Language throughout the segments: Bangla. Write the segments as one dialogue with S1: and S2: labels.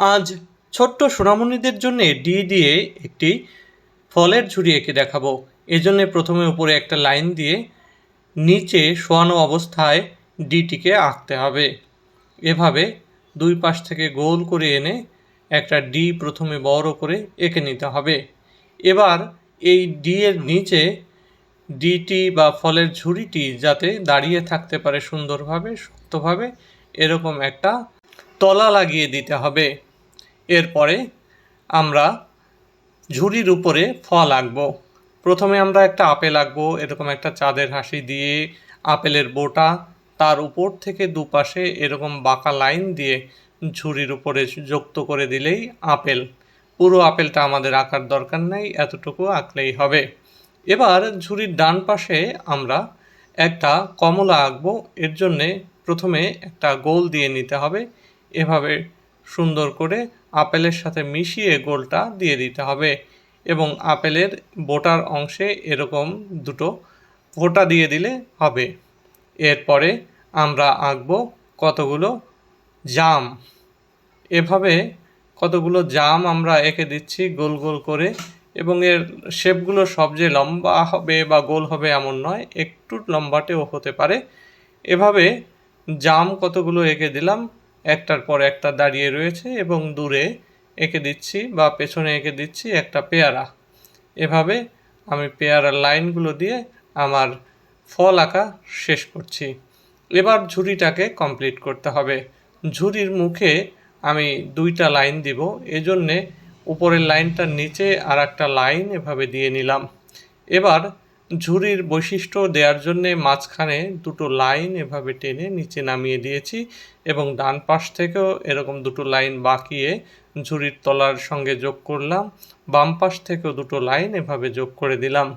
S1: আজ ছোট্ট সোনামণিদের জন্যে ডি দিয়ে একটি ফলের ঝুড়ি এঁকে দেখাবো। এজন্যে প্রথমে উপরে একটা লাইন দিয়ে নিচে শোয়ানো অবস্থায় ডিটিকে আঁকতে হবে। এভাবে দুই পাশ থেকে গোল করে এনে একটা ডি প্রথমে বড় করে এঁকে নিতে হবে। এবার এই ডি এর নিচে ডিটি বা ফলের ঝুড়িটি যাতে দাঁড়িয়ে থাকতে পারে সুন্দরভাবে, শক্তভাবে, এরকম একটা তলা লাগিয়ে দিতে হবে। এরপরে আমরা ঝুড়ির উপরে ফল আঁকবো প্রথমে আমরা একটা আপেল আঁকবো, এরকম একটা চাঁদের হাসি দিয়ে আপেলের বোটা, তার উপর থেকে দুপাশে এরকম বাঁকা লাইন দিয়ে ঝুড়ির উপরে যুক্ত করে দিলেই আপেল। পুরো আপেলটা আমাদের আঁকার দরকার নেই, এতটুকু আঁকলেই হবে। এবার ঝুড়ির ডান পাশে আমরা একটা কমলা আঁকবো, এর জন্যে প্রথমে একটা গোল দিয়ে নিতে হবে। এভাবে সুন্দর করে আপেলের সাথে মিশিয়ে গোলটা দিয়ে দিতে হবে এবং আপেলের বোটার অংশে এরকম দুটো ফোঁটা দিয়ে দিলে হবে। এরপরে আমরা আঁকবো কতগুলো জাম। এভাবে কতগুলো জাম আমরা এঁকে দিচ্ছি গোল গোল করে এবং এর শেপগুলো সব যে লম্বা হবে বা গোল হবে এমন নয়, একটু লম্বাটেও হতে পারে। এভাবে জাম কতগুলো এঁকে দিলাম একটার পর একটা দাঁড়িয়ে রয়েছে এবং দূরে এঁকে দিচ্ছি বা পেছনে এঁকে দিচ্ছি একটা পেয়ারা। এভাবে আমি পেয়ারার লাইনগুলো দিয়ে আমার ফল আঁকা শেষ করছি। এবার ঝুড়িটাকে কমপ্লিট করতে হবে। ঝুড়ির মুখে আমি দুইটা লাইন দিব। এজন্যে উপরের লাইনটার নিচে আর একটা লাইন এভাবে দিয়ে নিলাম। এবার ঝুড়ির বৈশিষ্ট্য দেওয়ার জন্যে মাঝখানে দুটো লাইন এভাবে টেনে নিচে নামিয়ে দিয়েছি এবং ডান পাশ থেকেও এরকম দুটো লাইন বাঁকিয়ে ঝুড়ির তলার সঙ্গে যোগ করলাম, বাম পাশ থেকেও দুটো লাইন এভাবে যোগ করে দিলাম।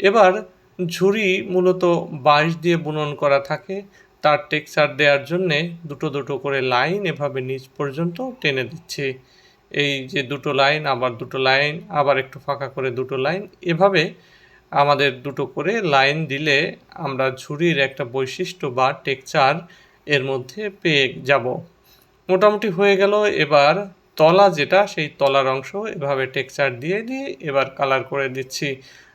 S1: এবার ঝুড়ি মূলত বাঁশ দিয়ে বুনন করা থাকে, তার টেক্সচার দেওয়ার জন্যে দুটো দুটো করে লাইন এভাবে নিচ পর্যন্ত টেনে দিচ্ছি। এই যে দুটো লাইন, আবার দুটো লাইন, আবার একটু ফাঁকা করে দুটো লাইন, এভাবে আমাদের দুটো করে লাইন দিলে আমরা ঝুড়ির একটা বৈশিষ্ট্য বা টেকচার এর মধ্যে পেয়ে যাব। মোটামুটি হয়ে গেল, এবার তলা যেটা, সেই তলার অংশ এভাবে টেক্সচার দিয়ে দিয়ে এবার কালার করে দিচ্ছি।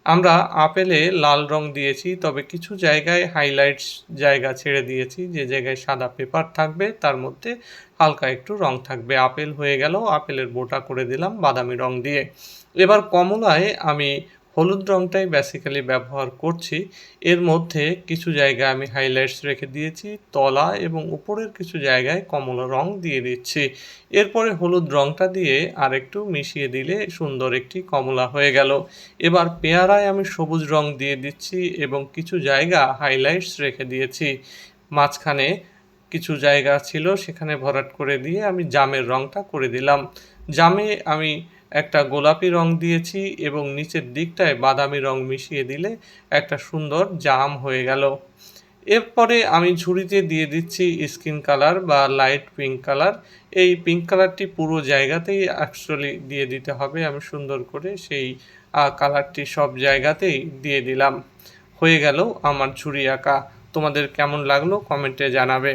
S1: আমরা আপেলে লাল রং দিয়েছি, তবে কিছু জায়গায় হাইলাইটস জায়গা ছেড়ে দিয়েছি। যে জায়গায় সাদা পেপার থাকবে, তার মধ্যে হালকা একটু রং থাকবে। আপেল হয়ে গেল, আপেলের বোটা করে দিলাম বাদামি রং দিয়ে। এবার কমলায় আমি হলুদ রংটাই বেসিক্যালি ব্যবহার করছি। এর মধ্যে কিছু জায়গায় আমি হাইলাইটস রেখে দিয়েছি, তলা এবং উপরের কিছু জায়গায় কমলা রং দিয়ে দিচ্ছি। এরপরে হলুদ রংটা দিয়ে আর একটু মিশিয়ে দিলে সুন্দর একটি কমলা হয়ে গেল। এবার পেয়ারায় আমি সবুজ রং দিয়ে দিচ্ছি এবং কিছু জায়গা হাইলাইটস রেখে দিয়েছি। মাঝখানে কিছু জায়গা ছিল, সেখানে ভরাট করে দিয়ে আমি জামের রংটা করে দিলাম। জামে আমি একটা গোলাপি রং দিয়েছি এবং নিচের দিকটায় বাদামি রং মিশিয়ে দিলে একটা সুন্দর জাম হয়ে গেল। এরপরে আমি ঝুড়িতে দিয়ে দিচ্ছি স্কিন কালার বা লাইট পিঙ্ক কালার। এই পিঙ্ক কালারটি পুরো জায়গাতেই অ্যাকচুয়ালি দিয়ে দিতে হবে। আমি সুন্দর করে সেই কালারটি সব জায়গাতেই দিয়ে দিলাম। হয়ে গেল আমার ঝুড়ি আঁকা। তোমাদের কেমন লাগল কমেন্টে জানাবে।